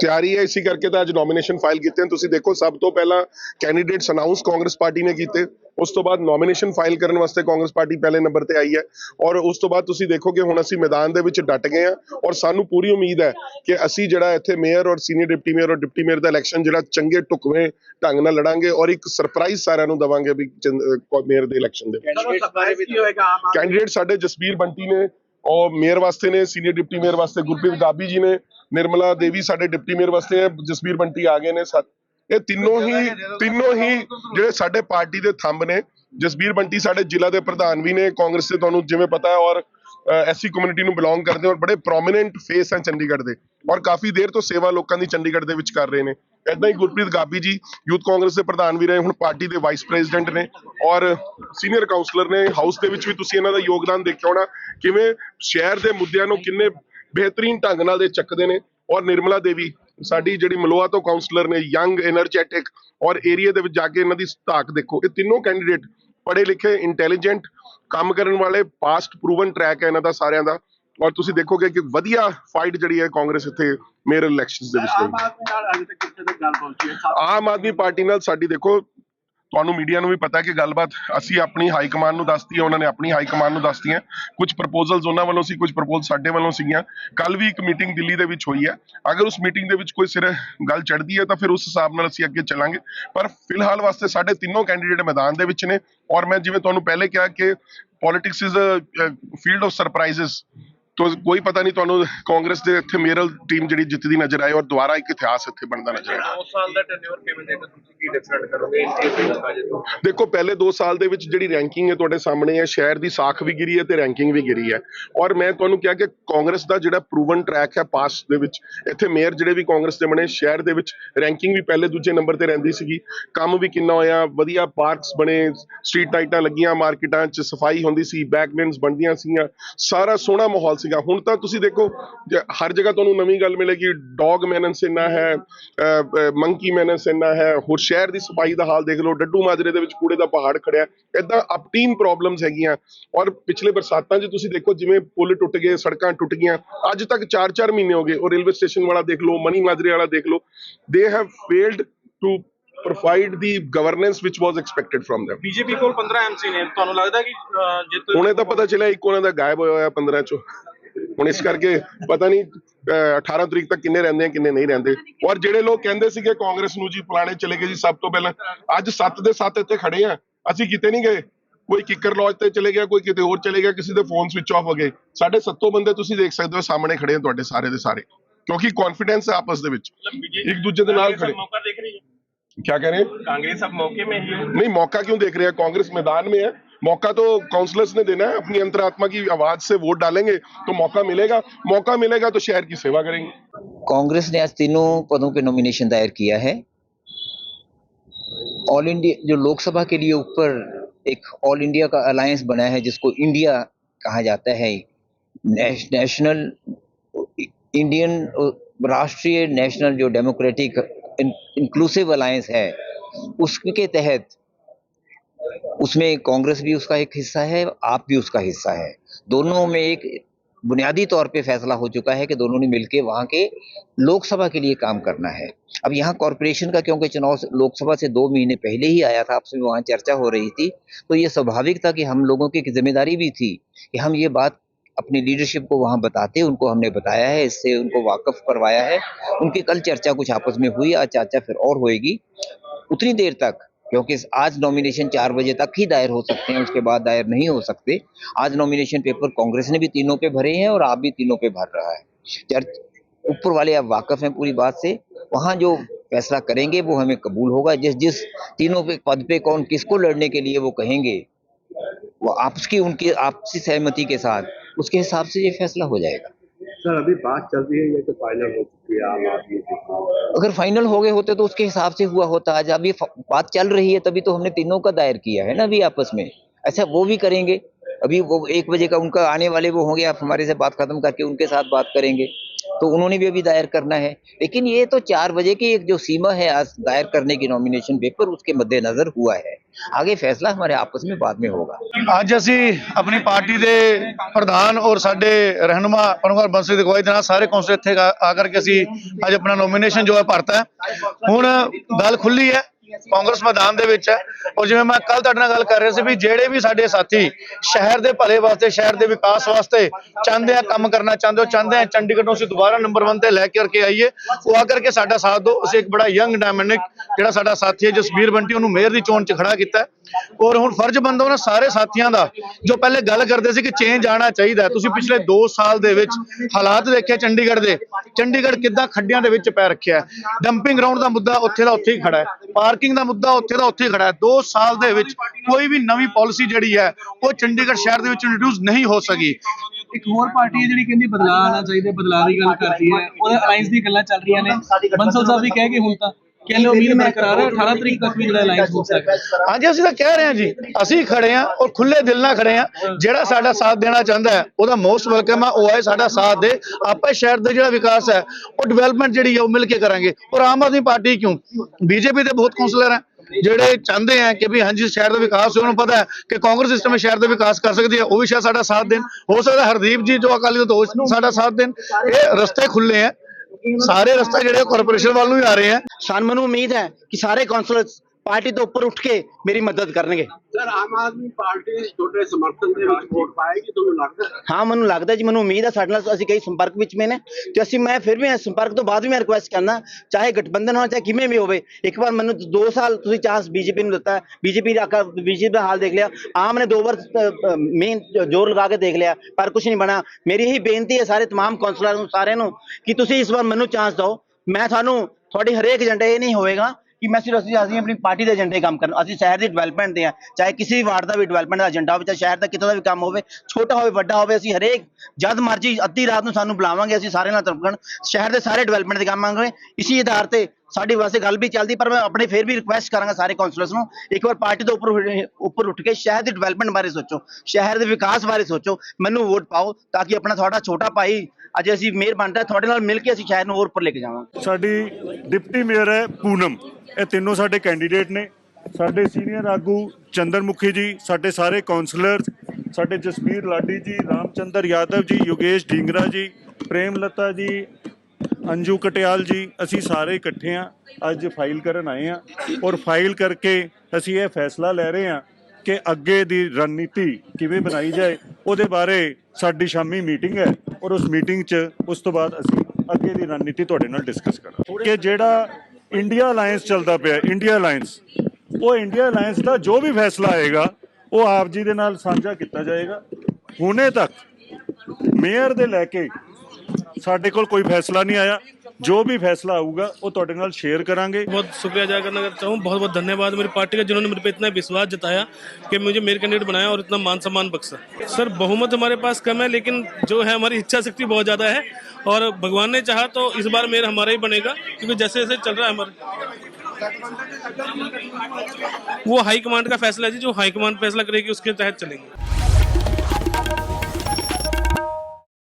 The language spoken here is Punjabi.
ਤਿਆਰੀ ਹੈ ਇਸੇ ਕਰਕੇ ਤਾਂ ਅੱਜ ਨੋਮੀਨੇਸ਼ਨ ਫਾਈਲ ਕੀਤੇ ਹਨ। ਤੁਸੀਂ ਦੇਖੋ ਸਭ ਤੋਂ ਪਹਿਲਾਂ ਕੈਂਡੀਡੇਟਸ ਅਨਾਉਂਸ ਕਾਂਗਰਸ ਪਾਰਟੀ ਨੇ ਕੀਤੇ। ਉਸ ਤੋਂ ਬਾਅਦ ਨੋਮੀਨੇਸ਼ਨ ਫਾਈਲ ਕਰਨ ਵਾਸਤੇ ਕਾਂਗਰਸ ਪਾਰਟੀ ਪਹਿਲੇ ਨੰਬਰ ਤੇ ਆਈ ਹੈ। ਔਰ ਉਸ ਤੋਂ ਬਾਅਦ ਤੁਸੀਂ ਦੇਖੋਗੇ ਹੁਣ ਅਸੀਂ ਮੈਦਾਨ ਦੇ ਵਿੱਚ ਡਟ ਗਏ ਹਾਂ ਔਰ ਸਾਨੂੰ ਪੂਰੀ ਉਮੀਦ ਹੈ ਕਿ ਅਸੀਂ ਜਿਹੜਾ ਇੱਥੇ ਮੇਅਰ ਔਰ ਸੀਨੀਅਰ ਡਿਪਟੀ ਮੇਅਰ ਔਰ ਡਿਪਟੀ ਮੇਅਰ ਦਾ ਇਲੈਕਸ਼ਨ ਜਿਹੜਾ ਚੰਗੇ ਢੁਕਵੇਂ ਢੰਗ ਨਾਲ ਲੜਾਂਗੇ ਔਰ ਇੱਕ ਸਰਪ੍ਰਾਈਜ਼ ਸਾਰਿਆਂ ਨੂੰ ਦਵਾਂਗੇ ਵੀ ਮੇਅਰ ਦੇ ਇਲੈਕਸ਼ਨ ਦੇ। ਕੈਂਡੀਡੇਟ ਸਾਡੇ ਜਸਬੀਰ ਬੰਟੀ ਨੇ ਔਰ ਮੇਅਰ ਵਾਸਤੇ ਨੇ ਸੀਨੀਅਰ ਡਿਪਟੀ ਮੇਅਰ ਵਾਸਤੇ ਗੁਰਪ੍ਰੀਤ ਗਾਬੀ ਜੀ ਨੇ ਨਿਰਮਲਾ ਦੇਵੀ ਸਾਡੇ ਡਿਪਟੀ ਮੇਅਰ ਵਾਸਤੇ ਹੈ ਜਸਬੀਰ ਬੰਟੀ ਆ ਗਏ ਨੇ ਸਾ- ਇਹ ਤਿੰਨੋਂ ਹੀ ਤਿੰਨੋਂ ਹੀ ਜਿਹੜੇ ਸਾਡੇ ਪਾਰਟੀ ਦੇ ਥੰਬ ਨੇ ਜਸਬੀਰ ਬੰਟੀ ਸਾਡੇ ਜ਼ਿਲ੍ਹਾ ਦੇ ਪ੍ਰਧਾਨ ਵੀ ਨੇ ਕਾਂਗਰਸ ਦੇ ਤੁਹਾਨੂੰ ਜਿਵੇਂ ਪਤਾ ਹੈ ਔਰ ਐਸਸੀ ਕਮਿਊਨਿਟੀ ਨੂੰ ਬਿਲੋਂਗ ਕਰਦੇ ਔਰ ਬੜੇ ਪ੍ਰੋਮਿਨੈਂਟ ਫੇਸ ਹਨ ਚੰਡੀਗੜ੍ਹ ਦੇ ਔਰ ਕਾਫੀ ਦੇਰ ਤੋਂ ਸੇਵਾ ਲੋਕਾਂ ਦੀ ਚੰਡੀਗੜ੍ਹ ਦੇ ਵਿੱਚ ਕਰ ਰਹੇ ਨੇ। ਏਦਾਂ ਹੀ ਗੁਰਪ੍ਰੀਤ ਗਾਬੀ ਜੀ ਯੂਥ ਕਾਂਗਰਸ ਦੇ ਪ੍ਰਧਾਨ ਵੀ ਰਹੇ ਹੁਣ ਪਾਰਟੀ ਦੇ ਵਾਈਸ ਪ੍ਰੈਜ਼ੀਡੈਂਟ ਨੇ ਔਰ ਸੀਨੀਅਰ ਕਾਉਂਸਲਰ ਨੇ ਹਾਊਸ ਦੇ ਵਿੱਚ ਵੀ ਤੁਸੀਂ ਇਹਨਾਂ ਦਾ ਯੋਗਦਾਨ ਦੇਖਿਆ ਹੋਣਾ ਕਿਵੇਂ ਸ਼ਹਿਰ ਦੇ ਮੁੱਦਿਆਂ ਨੂੰ ਕਿੰਨੇ ਬਿਹਤਰੀਨ ਢੰਗ ਨਾਲ ਦੇ ਚੱਕਦੇ ਨੇ ਔਰ ਨਿਰਮਲਾ ਦੇਵੀ ਸਾਡੀ ਜਿਹੜੀ ਮਲੋਆ ਤੋਂ ਕਾਉਂਸਲਰ ਨੇ ਯੰਗ એનર્ਜੈਟਿਕ ਔਰ ਏਰੀਆ ਦੇ ਵਿੱਚ ਜਾ ਕੇ ਇਹਨਾਂ ਦੀ ਧਾਕ ਦੇਖੋ। ਇਹ ਤਿੰਨੋਂ ਕੈਂਡੀਡੇਟ ਪੜ੍ਹੇ ਲਿਖੇ ਇੰਟੈਲੀਜੈਂਟ ਕੰਮ ਕਰਨ ਵਾਲੇ ਪਾਸਟ ਪ੍ਰੂਵਨ ਟਰੈਕ ਹੈ ਇਹਨਾਂ ਦਾ ਸਾਰਿਆਂ ਦਾ। ਔਰ ਤੁਸੀਂ ਦੇਖੋਗੇ ਕਿ ਵਧੀਆ ਫਾਈਟ ਜਿਹੜੀ ਹੈ ਕਾਂਗਰਸ ਇੱਥੇ ਮੇਅਰ ਇਲੈਕਸ਼ਨ ਦੇ ਵਿੱਚ ਆਮ ਆਦਮੀ ਪਾਰਟੀ ਨਾਲ ਸਾਡੀ ਦੇਖੋ ਤੁਹਾਨੂੰ ਮੀਡੀਆ ਨੂੰ ਵੀ ਪਤਾ ਕਿ ਗੱਲਬਾਤ ਅਸੀਂ ਆਪਣੀ ਹਾਈ ਕਮਾਂਡ ਨੂੰ ਦੱਸਤੀ ਹੈ, ਉਹਨਾਂ ਨੇ ਆਪਣੀ ਹਾਈ ਕਮਾਂਡ ਨੂੰ ਦੱਸਤੀ ਹੈ। ਕੁਝ ਪ੍ਰਪੋਜ਼ਲਸ ਉਹਨਾਂ ਵੱਲੋਂ ਸੀ ਕੁਝ ਪ੍ਰਪੋਜ਼ਲ ਸਾਡੇ ਵੱਲੋਂ ਸੀਗੀਆਂ। ਕੱਲ ਵੀ ਇੱਕ ਮੀਟਿੰਗ ਦਿੱਲੀ ਦੇ ਵਿੱਚ ਹੋਈ ਹੈ। ਅਗਰ ਉਸ ਮੀਟਿੰਗ ਦੇ ਵਿੱਚ ਕੋਈ ਸਿਰ ਗੱਲ ਚੜਦੀ ਹੈ ਤਾਂ ਫਿਰ ਉਸ ਹਿਸਾਬ ਨਾਲ ਅਸੀਂ ਅੱਗੇ ਚੱਲਾਂਗੇ। ਪਰ ਫਿਲਹਾਲ ਵਾਸਤੇ ਸਾਡੇ ਤਿੰਨੋਂ ਕੈਂਡੀਡੇਟ ਮੈਦਾਨ ਦੇ ਵਿੱਚ ਨੇ। ਔਰ ਮੈਂ ਜਿਵੇਂ ਤੁਹਾਨੂੰ ਪਹਿਲੇ ਕਿਹਾ ਕਿ politics is a field of surprises ਕੋਈ ਪਤਾ ਨਹੀਂ ਤੁਹਾਨੂੰ ਕਾਂਗਰਸ ਦੇ ਇੱਥੇ ਮੇਰਲ ਟੀਮ ਜਿਹੜੀ ਜਿੱਤਦੀ ਨਜ਼ਰ ਆਏ ਔਰ ਦੁਬਾਰਾ ਇੱਕ ਇਤਿਹਾਸ ਇੱਥੇ ਬਣਦਾ ਨਜ਼ਰ ਆਏ 2 ਸਾਲ ਦਾ ਟੈਨਿਓਰ ਕਿਵੇਂ ਦੇਖੋ ਤੁਸੀਂ? ਕੀ ਡਿਫਰੈਂਟ ਕਰੋਗੇ ਦੇਖੋ ਪਹਿਲੇ 2 ਸਾਲ ਦੇ ਵਿੱਚ ਜਿਹੜੀ ਰੈਂਕਿੰਗ ਹੈ ਤੁਹਾਡੇ ਸਾਹਮਣੇ ਹੈ ਸ਼ਹਿਰ ਦੀ ਸਾਖ ਵੀ ਗਿਰੀ ਹੈ ਤੇ ਰੈਂਕਿੰਗ ਵੀ ਗਿਰੀ ਹੈ। ਔਰ ਮੈਂ ਤੁਹਾਨੂੰ ਕਿਹਾ ਕਿ ਕਾਂਗਰਸ ਦਾ ਜਿਹੜਾ ਪ੍ਰੂਵਨ ਟਰੈਕ ਹੈ ਪਾਸ ਦੇ ਵਿੱਚ ਇੱਥੇ ਮੇਅਰ ਜਿਹੜੇ ਵੀ ਕਾਂਗਰਸ ਦੇ ਬਣੇ ਸ਼ਹਿਰ ਦੇ ਵਿੱਚ ਰੈਂਕਿੰਗ ਵੀ ਪਹਿਲੇ ਦੂਜੇ ਨੰਬਰ ਤੇ ਰਹਿੰਦੀ ਸੀਗੀ। ਕੰਮ ਵੀ ਕਿੰਨਾ ਹੋਇਆ ਵਧੀਆ ਪਾਰਕਸ ਬਣੇ ਸਟਰੀਟ ਲਾਈਟਾਂ ਲੱਗੀਆਂ ਮਾਰਕੀਟਾਂ 'ਚ ਸਫ਼ਾਈ ਹੁੰਦੀ ਸੀ ਬੈਕਬੈਂਸ ਬਣਦੀਆਂ ਸੀਗੀਆਂ ਸਾਰਾ ਸੋਹਣਾ ਮਾਹੌਲ ਸੀਗਾ। ਹੁਣ ਤਾਂ ਤੁਸੀਂ ਦੇਖੋ ਜ- ਹਰ ਜਗ੍ਹਾ ਤੁਹਾਨੂੰ ਨਵੀਂ ਗੱਲ ਮਿਲੇਗੀ ਡੌਗ ਮੈਨੈਂਸ ਇੰਨਾ ਹੈ ਮੰਕੀ ਮੈਨੈਂਸ ਇੰਨਾ ਹੈ ਹੋਰ ਸ਼ਹਿਰ ਦੀ ਸਫ਼ਾਈ ਦਾ ਹਾਲ ਦੇਖ ਲਓ ਡੱਡੂ ਮਾਜਰੇ ਦੇ ਵਿੱਚ ਕੂੜੇ ਦਾ ਪਹਾੜ ਖੜਿਆ ਇਦਾਂ ਅਪਟੀਨ ਪ੍ਰੋਬਲਮਸ ਹੈਗੀਆਂ। ਔਰ ਪਿਛਲੇ ਬਰਸਾਤਾਂ 'ਚ ਤੁਸੀਂ ਦੇਖੋ ਜਿਵੇਂ ਪੁਲ ਟੁੱਟ ਗਏ ਸੜਕਾਂ ਟੁੱਟ ਗਈਆਂ ਅੱਜ ਤੱਕ 4-4 ਮਹੀਨੇ ਹੋ ਗਏ ਉਹ ਰੇਲਵੇ ਸਟੇਸ਼ਨ ਵਾਲਾ ਦੇਖ ਲਓ ਮਨੀ ਮਾਜਰੇ ਵਾਲਾ ਦੇਖ ਲਓ they have failed to provide the governance which was expected from them BJP ਕੋਲ 15 ਐਮਸੀ ਨੇ ਤੁਹਾਨੂੰ ਲੱਗਦਾ ਕਿ ਜਿੱਤ ਹੁਣੇ ਤਾਂ ਪਤਾ ਚੱਲਿਆ ਇੱਕ ਉਹਨਾਂ ਦਾ ਗਾਇਬ ਹੋਇਆ 15 ਚੋਂ। ਹੁਣ ਇਸ ਕਰਕੇ ਪਤਾ ਨਹੀਂ ਅਹ, 18 ਤਰੀਕ ਤੱਕ ਕਿੰਨੇ ਰਹਿੰਦੇ ਆ ਕਿੰਨੇ ਨਹੀਂ ਰਹਿੰਦੇ ਔਰ ਜਿਹੜੇ ਲੋਕ ਕਹਿੰਦੇ ਸੀਗੇ ਕਾਂਗਰਸ ਨੂੰ ਜੀ ਪੁਰਾਣੇ ਚਲੇ ਗਏ ਜੀ ਸਭ ਤੋਂ ਪਹਿਲਾਂ ਅੱਜ 7 ਦੇ 7 ਇੱਥੇ ਖੜੇ ਆ ਅਸੀਂ ਕਿਤੇ ਨਹੀਂ ਗਏ ਕੋਈ ਕਿੱਕਰ ਲੌਜ ਤੇ ਚਲੇ ਗਿਆ ਕੋਈ ਕਿਤੇ ਹੋਰ ਚਲੇ ਗਿਆ ਕਿਸੇ ਦੇ ਫੋਨ ਸਵਿਚ ਆਫ ਹੋ ਗਏ ਸਾਡੇ ਸੱਤੋਂ ਬੰਦੇ ਤੁਸੀਂ ਦੇਖ ਸਕਦੇ ਹੋ ਸਾਹਮਣੇ ਖੜੇ ਆ ਤੁਹਾਡੇ ਸਾਰੇ ਦੇ ਸਾਰੇ ਕਿਉਂਕਿ ਕੌਨਫੀਡੈਂਸ ਹੈ ਆਪਸ ਦੇ ਵਿੱਚ ਇੱਕ ਦੂਜੇ ਦੇ ਨਾਲ ਖੜੇ मौका देख रही है क्या कह रहे हैं कांग्रेस अब मौके में ही है नहीं मौका क्यों देख रहे हैं कांग्रेस मैदान में है मौका तो काउंसलर्स ने देना है, अपनी अंतरात्मा की आवाज़ से वोट डालेंगे तो मौका मिलेगा। मौका मिलेगा तो शहर की सेवा करेंगे। कांग्रेस ने आज तीनों पदों पे नॉमिनेशन दायर किया है। ऑल इंडिया जो लोकसभा के लिए ऊपर एक ऑल इंडिया का अलायंस बना है, जिसको इंडिया कहा जाता है नेशनल इंडियन राष्ट्रीय नेशनल जो डेमोक्रेटिक इंक्लूसिव अलायंस है, उसके तहत उसमें कांग्रेस भी उसका एक हिस्सा है, आप भी उसका हिस्सा है। दोनों में एक बुनियादी तौर पे फैसला हो चुका है कि दोनों ने मिलके वहाँ के लोकसभा के लिए काम करना है। अब यहाँ कॉरपोरेशन का, क्योंकि चुनाव लोकसभा से दो महीने पहले ही आया था, आपसे वहाँ चर्चा हो रही थी तो ये स्वाभाविक था कि हम लोगों की ज़िम्मेदारी भी थी कि हम ये बात अपनी लीडरशिप को वहाँ बताते, उनको हमने बताया है, इससे उनको वाकफ करवाया है। उनकी कल चर्चा कुछ आपस में हुई, आज चर्चा फिर और होएगी। उतनी देर तक क्योंकि आज नॉमिनेशन चार बजे तक ही दायर हो सकते हैं, उसके बाद दायर नहीं हो सकते। आज नॉमिनेशन पेपर कांग्रेस ने भी तीनों पे भरे हैं और आप भी तीनों पे भर रहा है। चर्च ऊपर वाले आप वाकफ हैं पूरी बात से, वहाँ जो फैसला करेंगे वो हमें कबूल होगा। जिस जिस तीनों पे, पद पे कौन किसको लड़ने के लिए वो कहेंगे, वो आपस की उनकी, आपसी सहमति के साथ, उसके हिसाब से ये फैसला हो जाएगा। सर, अभी बात चल रही है, ये तो फाइनल हो चुकी है आम आदमी अगर फाइनल हो गए होते तो उसके हिसाब से हुआ होता, आज ये बात चल रही है, तभी तो हमने तीनों का दायर किया है ना अभी आपस में। अच्छा वो भी करेंगे। अभी वो एक बजे का उनका आने वाले वो होंगे, आप हमारे से बात खत्म करके उनके साथ बात करेंगे। तो उन्होंने भी अभी दायर करना है लेकिन ये तो चार बजे की एक जो सीमा है आज दायर करने की नॉमिनेशन पेपर उसके मद्देनजर हुआ है आगे फैसला हमारे आपस में बाद में होगा ਅੱਜ ਅਸੀਂ ਆਪਣੀ ਪਾਰਟੀ ਦੇ ਪ੍ਰਧਾਨ ਔਰ ਸਾਡੇ ਰਹਿਨੁਮਾ ਪਨਵਾਰ ਬੰਸੀ ਦੀ ਅਗਵਾਈ ਦੇ ਨਾਲ ਸਾਰੇ ਕੌਂਸਲ ਇੱਥੇ ਆ ਆ ਕਰਕੇ ਅਸੀਂ ਅੱਜ ਆਪਣਾ ਨੋਮੀਨੇਸ਼ਨ ਜੋ ਹੈ ਭਰਤਾ ਹੈ। ਹੁਣ ਗੱਲ ਖੁੱਲੀ ਹੈ ਕਾਂਗਰਸ ਮੈਦਾਨ ਦੇ ਵਿੱਚ ਹੈ। ਔਰ ਜਿਵੇਂ ਮੈਂ ਕੱਲ ਤੁਹਾਡੇ ਨਾਲ ਗੱਲ ਕਰ ਰਿਹਾ ਸੀ ਵੀ ਜਿਹੜੇ ਵੀ ਸਾਡੇ ਸਾਥੀ ਸ਼ਹਿਰ ਦੇ ਭਲੇ ਵਾਸਤੇ, ਸ਼ਹਿਰ ਦੇ ਵਿਕਾਸ ਵਾਸਤੇ ਚਾਹੁੰਦੇ ਆ ਕੰਮ ਕਰਨਾ ਚਾਹੁੰਦੇ ਹੋ, ਚਾਹੁੰਦੇ ਆ ਚੰਡੀਗੜ੍ਹ ਨੂੰ ਅਸੀਂ ਦੁਬਾਰਾ ਨੰਬਰ 1 ਤੇ ਲੈ ਕੇ ਕਰਕੇ ਆਈਏ, ਉਹ ਆ ਕਰਕੇ ਸਾਡਾ ਸਾਥ ਦਿਓ। ਅਸੀਂ ਇੱਕ ਬੜਾ ਯੰਗ ਡਾਇਨਾਮਿਕ ਜਿਹੜਾ ਸਾਡਾ ਸਾਥੀ ਹੈ ਜਸਬੀਰ ਬੰਟੀ, ਉਹਨੂੰ ਮੇਅਰ ਦੀ ਚੋਣ 'ਚ ਖੜਾ ਕੀਤਾ ਔਰ ਹੁਣ ਫਰਜ਼ ਬਣਦਾ ਉਹਨਾਂ ਸਾਰੇ ਸਾਥੀਆਂ ਦਾ ਜੋ ਪਹਿਲੇ ਗੱਲ ਕਰਦੇ ਸੀ ਕਿ ਚੇਂਜ ਆਣਾ ਚਾਹੀਦਾ ਤੁਸੀਂ ਪਿਛਲੇ 2 ਸਾਲ ਦੇ ਵਿੱਚ ਹਾਲਾਤ ਦੇਖੇ ਚੰਡੀਗੜ੍ਹ ਦੇ। ਚੰਡੀਗੜ੍ਹ ਕਿੱਦਾਂ ਖੱਡਿਆਂ ਦੇ ਵਿੱਚ ਪੈ ਰੱਖਿਆ ਡੰਪਿੰਗ ਗਰਾਊਂਡ ਦਾ ਮੁੱਦਾ ਉੱਥੇ ਦਾ ਉੱਥੇ ਹੀ ਖੜਾ ਹੈ। ਪਾਰਕਿੰਗ ਦਾ ਮੁੱਦਾ ਉੱਥੇ ਦਾ ਉੱਥੇ ਖੜਾ ਹੈ। 2 ਸਾਲ ਦੇ ਵਿੱਚ ਕੋਈ ਵੀ ਨਵੀਂ ਪਾਲਿਸੀ ਜਿਹੜੀ ਹੈ ਉਹ ਚੰਡੀਗੜ੍ਹ ਸ਼ਹਿਰ ਦੇ ਵਿੱਚ ਇੰਟਰੋਡਿਊਸ ਨਹੀਂ ਹੋ ਸਕੀ। ਇੱਕ ਹੋਰ ਪਾਰਟੀ ਹੈ ਜਿਹੜੀ ਕਹਿੰਦੀ ਬਦਲਾਅ ਆਣਾ ਚਾਹੀਦਾ ਬਦਲਾਅ ਦੀ ਗੱਲ ਕਰਦੀ ਹੈ। ਉਹਦੇ ਅਲਾਈਅੰਸ ਦੀ ਗੱਲਾਂ ਚੱਲ ਰਹੀਆਂ ਨੇ। ਬੰਸਲ ਸਾਹਿਬ ਵੀ ਕਹਿ ਗਏ ਹੁਣ ਤਾਂ। ਕਹਿੰਦੇ ਉਮੀਦ ਬਰਕਰਾਰ ਹੈ 18 ਤਰੀਕ ਤੱਕ ਵੀ ਜਿਹੜਾ ਅਲਾਈਅੰਸ ਹੋ। ਸਕਦਾ ਹੈ। ਹਾਂਜੀ ਅਸੀਂ ਤਾਂ ਕਹਿ ਰਹੇ ਹਾਂ ਜੀ ਅਸੀਂ ਖੜੇ ਹਾਂ ਔਰ ਖੁੱਲੇ ਦਿਲ ਨਾਲ ਖੜੇ ਹਾਂ। ਜਿਹੜਾ ਸਾਡਾ ਸਾਥ ਦੇਣਾ ਚਾਹੁੰਦਾ ਹੈ ਉਹਦਾ ਮੋਸਟ ਵੈਲਕਮ ਹੈ ਉਹ ਆਏ ਸਾਡਾ ਸਾਥ ਦੇ। ਆਪਾਂ ਸ਼ਹਿਰ ਦਾ ਜਿਹੜਾ ਵਿਕਾਸ ਹੈ ਉਹ ਡਿਵੈਲਪਮੈਂਟ ਜਿਹੜੀ ਹੈ ਉਹ ਮਿਲ ਕੇ ਕਰਾਂਗੇ। ਔਰ ਆਮ ਆਦਮੀ ਪਾਰਟੀ ਕਿਉਂ? ਬੀਜੇਪੀ ਦੇ ਬਹੁਤ ਕਾਉਂਸਲਰ ਹੈ ਜਿਹੜੇ ਚਾਹੁੰਦੇ ਆ ਕਿ ਵੀ ਹਾਂਜੀ ਸ਼ਹਿਰ ਦਾ ਵਿਕਾਸ ਹੋਵੇ, ਉਹਨਾਂ ਨੂੰ ਪਤਾ ਹੈ ਕਿ ਕਾਂਗਰਸ ਸਿਸਟਮ ਸ਼ਹਿਰ ਦਾ ਵਿਕਾਸ ਕਰ ਸਕਦੀ ਹੈ ਉਹ ਵੀ ਸ਼ਾਇਦ ਸਾਡਾ ਸਾਥ ਦੇਣ। ਹੋ ਸਕਦਾ ਹਰਦੀਪ ਜੀ ਜੋ ਅਕਾਲੀ ਦਲ ਤੋਂ ਉਹ ਸਾਡਾ ਸਾਥ ਦੇਣ। ਇਹ ਰਸਤੇ ਖੁੱਲੇ ਆ ਸਾਰੇ ਰਸਤਾ ਜਿਹੜੇ ਕਾਰਪੋਰੇਸ਼ਨ ਵੱਲ ਨੂੰ ਹੀ ਆ ਰਹੇ ਆ। ਸਾਨੂੰ ਮੈਨੂੰ ਉਮੀਦ ਹੈ ਕਿ ਸਾਰੇ ਕੌਂਸਲਰ ਪਾਰਟੀ ਤੋਂ ਉੱਪਰ ਉੱਠ ਕੇ ਮੇਰੀ ਮਦਦ ਕਰਨਗੇ ਸਰ ਆਮ ਆਦਮੀ ਪਾਰਟੀ ਤੁਹਾਡੇ ਸਮਰਥਨ ਦੇ ਵਿੱਚ ਵੋਟ ਪਾਏਗੀ ਤੁਹਾਨੂੰ ਲੱਗਦਾ ਹੈ? ਹਾਂ ਮੈਨੂੰ ਲੱਗਦਾ ਜੀ ਮੈਨੂੰ ਉਮੀਦ ਹੈ ਸਾਡੇ ਨਾਲ ਅਸੀਂ ਕਈ ਸੰਪਰਕ ਵਿੱਚ ਮੈਂ ਨੇ ਤੇ ਅਸੀਂ ਮੈਂ ਫਿਰ ਵੀ ਇਸ ਸੰਪਰਕ ਤੋਂ ਬਾਅਦ ਵੀ ਮੈਂ ਰਿਕੁਐਸਟ ਕਰਨਾ ਚਾਹੇ ਗਠਬੰਧਨ ਹੋਵੇ ਚਾਹੇ ਕਿਵੇਂ ਵੀ ਹੋਵੇ ਇੱਕ ਵਾਰ ਮੈਨੂੰ 2 ਸਾਲ ਤੁਸੀਂ ਚਾਂਸ ਬੀਜੇਪੀ ਨੂੰ ਦਿੱਤਾ ਹੈ ਬੀਜੇਪੀ ਦਾ ਬੀਜੇਪੀ ਦਾ ਹਾਲ ਦੇਖ ਲਿਆ ਆਮ ਨੇ ਦੋ ਵਾਰ ਮੇਨ ਜ਼ੋਰ ਲਗਾ ਕੇ ਦੇਖ ਲਿਆ ਪਰ ਕੁਝ ਨਹੀਂ ਬਣਾ ਮੇਰੀ ਇਹੀ ਬੇਨਤੀ ਹੈ ਸਾਰੇ तमाम ਕਾਉਂਸਲਰਾਂ ਨੂੰ ਸਾਰਿਆਂ ਨੂੰ ਕਿ ਤੁਸੀਂ ਇਸ ਵਾਰ ਮੈਨੂੰ ਚਾਂਸ ਦਿਓ ਮੈਂ ਤੁਹਾਨੂੰ ਤੁਹਾਡੀ ਹਰੇਕ ਏਜੰਡਾ ਇਹ ਨਹੀਂ ਹੋਵੇਗਾ ਕਿ ਮੈਂ ਸਿਰਫ ਅਸੀਂ ਅਸੀਂ ਆਪਣੀ ਪਾਰਟੀ ਦੇ ਏਜੰਡੇ ਕੰਮ ਕਰਨ। ਅਸੀਂ ਸ਼ਹਿਰ ਦੀ ਡਿਵੈਲਪਮੈਂਟ ਦੇ ਆ ਚਾਹੇ ਕਿਸੇ ਵੀ ਵਾਰਡ ਦਾ ਵੀ ਡਿਵੈਲਪਮੈਂਟ ਦਾ ਏਜੰਡਾ ਹੋਵੇ, ਚਾਹੇ ਸ਼ਹਿਰ ਦਾ ਕਿਤੇ ਦਾ ਵੀ ਕੰਮ ਹੋਵੇ, ਛੋਟਾ ਹੋਵੇ, ਵੱਡਾ ਹੋਵੇ, ਅਸੀਂ ਹਰੇਕ ਜਦ ਮਰਜ਼ੀ ਅੱਧੀ ਰਾਤ ਨੂੰ ਸਾਨੂੰ ਬੁਲਾਵਾਂਗੇ, ਅਸੀਂ ਸਾਰੇ ਨਾਲ ਤਰਫਗਣ ਸ਼ਹਿਰ ਦੇ ਸਾਰੇ ਡਿਵੈਲਪਮੈਂਟ ਦੇ ਕੰਮ ਆਵਾਂਗੇ ਇਸੇ ਆਧਾਰ ਤੇ ਸਾਡੀ ਵਾਸਤੇ ਗੱਲ ਵੀ ਚੱਲਦੀ, ਪਰ ਮੈਂ ਆਪਣੇ ਫੇਰ ਵੀ ਰਿਕੁਐਸਟ ਕਰਾਂਗਾ ਸਾਰੇ ਕਾਉਂਸਲਰਸ ਨੂੰ, ਇੱਕ ਵਾਰ ਪਾਰਟੀ ਤੋਂ ਉੱਪਰ ਉੱਪਰ ਉੱਠ ਕੇ ਸ਼ਹਿਰ ਦੀ ਡਿਵੈਲਪਮੈਂਟ ਬਾਰੇ ਸੋਚੋ, ਸ਼ਹਿਰ ਦੇ ਵਿਕਾਸ ਬਾਰੇ ਸੋਚੋ, ਮੈਨੂੰ ਵੋਟ ਪਾਓ ਤਾਂ ਕਿ ਆਪਣਾ ਤੁਹਾਡਾ ਛੋਟਾ ਭਾਈ ਅੱਜ ਅਸੀਂ ਮੇਅਰ ਬਣਦਾ, ਤੁਹਾਡੇ ਨਾਲ ਮਿਲ ਕੇ ਅਸੀਂ ਸ਼ਹਿਰ ਨੂੰ ਹੋਰ ਉੱਪਰ ਲੈ ਕੇ ਜਾਵਾਂਗੇ। ਸਾਡੀ ਡਿਪਟੀ ਮੇਅਰ ਹੈ ਪੂਨਮ, ਇਹ ਤਿੰਨੋਂ ਸਾਡੇ ਕੈਂਡੀਡੇਟ ਨੇ। ਸਾਡੇ ਸੀਨੀਅਰ ਆਗੂ ਚੰਦਰਮੁਖੀ ਜੀ, ਸਾਡੇ ਸਾਰੇ ਕਾਉਂਸਲਰਸ ਸਾਡੇ ਜਸਬੀਰ ਲਾਡੀ ਜੀ, ਰਾਮਚੰਦਰ ਯਾਦਵ ਜੀ, ਯੋਗੇਸ਼ ਢਿੰਗਰਾ ਜੀ ਪ੍ਰੇਮ ਲਤਾ ਜੀ ਅੰਜੂ ਕਟਿਆਲ ਜੀ, ਅਸੀਂ ਸਾਰੇ ਇਕੱਠੇ ਆ, ਅੱਜ ਫਾਈਲ ਕਰਨ ਆਏ ਆ ਔਰ ਫਾਈਲ ਕਰਕੇ ਅਸੀਂ ਇਹ ਫੈਸਲਾ ਲੈ ਰਹੇ ਆ ਕਿ ਅੱਗੇ ਦੀ ਰਣਨੀਤੀ ਕਿਵੇਂ ਬਣਾਈ ਜਾਏ, ਉਹਦੇ ਬਾਰੇ ਸਾਡੀ ਸ਼ਾਮੀ ਮੀਟਿੰਗ ਹੈ ਔਰ ਉਸ ਮੀਟਿੰਗ 'ਚ ਉਸ ਤੋਂ ਬਾਅਦ ਅਸੀਂ ਅੱਗੇ ਦੀ ਰਣਨੀਤੀ ਤੁਹਾਡੇ ਨਾਲ ਡਿਸਕਸ ਕਰਾਂਗੇ। ਕਿ ਜਿਹੜਾ ਇੰਡੀਆ ਅਲਾਈਅੰਸ ਚੱਲਦਾ ਪਿਆ, ਇੰਡੀਆ ਅਲਾਈਅੰਸ ਉਹ ਇੰਡੀਆ ਅਲਾਈਅੰਸ ਦਾ ਜੋ ਵੀ ਫੈਸਲਾ ਆਏਗਾ, ਉਹ ਆਪ ਜੀ ਦੇ ਨਾਲ ਸਾਂਝਾ ਕੀਤਾ ਜਾਏਗਾ। ਹੁਣੇ ਤੱਕ ਮੇਅਰ ਦੇ ਲੈ ਕੇ ਸਾਡੇ ਕੋਲ ਕੋਈ ਫੈਸਲਾ ਨਹੀਂ ਆਇਆ ਜੋ ਵੀ ਫੈਸਲਾ ਆਊਗਾ ਉਹ ਤੁਹਾਡੇ ਨਾਲ ਸ਼ੇਅਰ ਕਰਾਂਗੇ बहुत शुक्रिया अदा करना चाहता हूँ बहुत बहुत धन्यवाद मेरी पार्टी का जिन्होंने मेरे पे इतना विश्वास जताया कि मुझे मेरे कैंडिडेट बनाया और इतना मान सम्मान बख्शा सर बहुमत हमारे पास कम है लेकिन जो है हमारी इच्छा शक्ति बहुत ज़्यादा है और भगवान ने चाहा तो इस बार मेयर हमारा ही बनेगा क्योंकि जैसे जैसे चल रहा है हमारा वो हाई कमांड का फैसला है जी जो हाई कमांड फैसला करेगी उसके तहत चलेंगे